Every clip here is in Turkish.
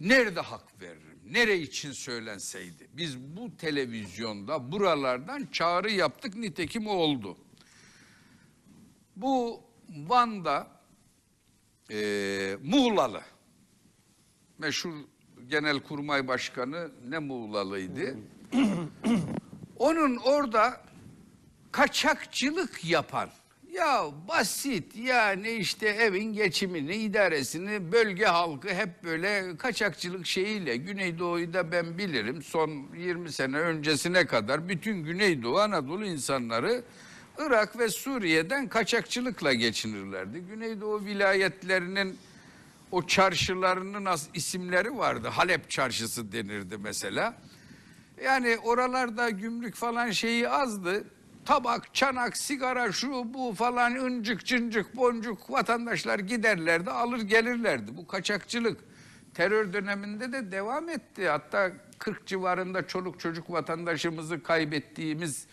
nerede hak veririm? Nere için söylenseydi? Biz bu televizyonda buralardan çağrı yaptık nitekim oldu. Bu Van'da eee Muğlalı meşhur Genelkurmay Başkanı ne Muğlalıydı? Onun orada kaçakçılık yapan ya basit yani işte evin geçimini idaresini bölge halkı hep böyle kaçakçılık şeyiyle Güneydoğu'yu da ben bilirim son 20 sene öncesine kadar bütün Güneydoğu Anadolu insanları Irak ve Suriye'den kaçakçılıkla geçinirlerdi. Güneydoğu vilayetlerinin o çarşılarının isimleri vardı. Halep çarşısı denirdi mesela. Yani oralarda gümrük falan şeyi azdı. Tabak, çanak, sigara, şu bu falan ıncık cıncık boncuk vatandaşlar giderlerdi alır gelirlerdi. Bu kaçakçılık terör döneminde de devam etti. Hatta 40 civarında çoluk çocuk vatandaşımızı kaybettiğimiz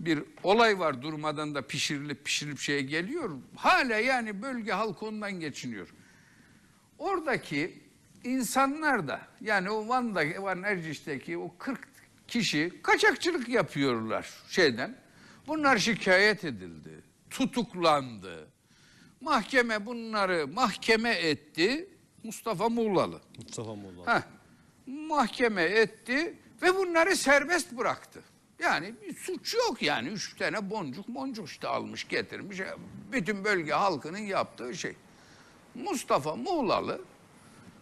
bir olay var durmadan da pişirilip pişirilip şeye geliyor. Hala yani bölge halkı ondan geçiniyor. Oradaki insanlar da yani o Van'da, Van Erciş'teki o 40 kişi kaçakçılık yapıyorlar şeyden. Bunlar şikayet edildi, tutuklandı. Mahkeme bunları mahkeme etti. Mustafa Muğlalı. Mustafa Molla. Heh, mahkeme etti ve bunları serbest bıraktı. Yani bir suç yok yani. Üç tane boncuk boncuk işte almış getirmiş. Bütün bölge halkının yaptığı şey. Mustafa Muğlalı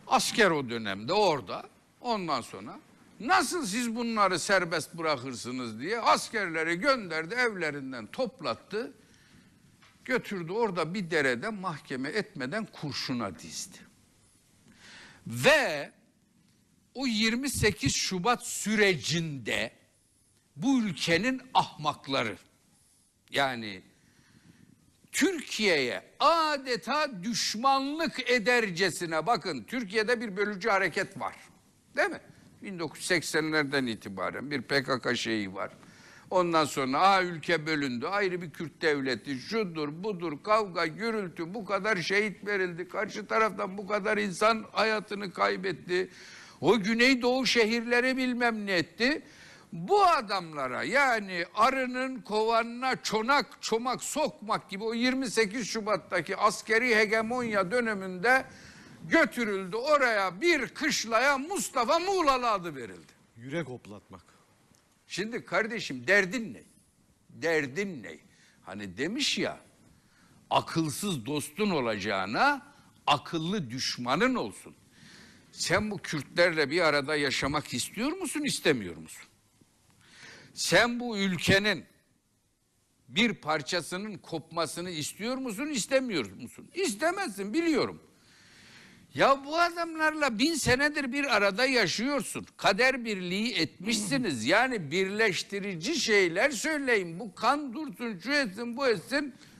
asker o dönemde orada. Ondan sonra nasıl siz bunları serbest bırakırsınız diye askerleri gönderdi evlerinden toplattı. Götürdü orada bir derede mahkeme etmeden kurşuna dizdi. Ve o 28 Şubat sürecinde bu ülkenin ahmakları yani Türkiye'ye adeta düşmanlık edercesine bakın Türkiye'de bir bölücü hareket var. Değil mi? 1980'lerden itibaren bir PKK şeyi var. Ondan sonra aa ülke bölündü ayrı bir Kürt devleti şudur budur kavga gürültü bu kadar şehit verildi. Karşı taraftan bu kadar insan hayatını kaybetti. O Güneydoğu şehirleri bilmem ne etti. Bu adamlara yani arının kovanına çonak çomak sokmak gibi o 28 Şubat'taki askeri hegemonya döneminde götürüldü oraya bir kışlaya Mustafa Muğlalı adı verildi. Yürek hoplatmak. Şimdi kardeşim derdin ne? Derdin ne? Hani demiş ya akılsız dostun olacağına akıllı düşmanın olsun. Sen bu Kürtlerle bir arada yaşamak istiyor musun, istemiyor musun? Sen bu ülkenin bir parçasının kopmasını istiyor musun, istemiyor musun? İstemezsin biliyorum. Ya bu adamlarla bin senedir bir arada yaşıyorsun. Kader birliği etmişsiniz. Yani birleştirici şeyler söyleyin. Bu kan dursun, şu etsin, bu etsin.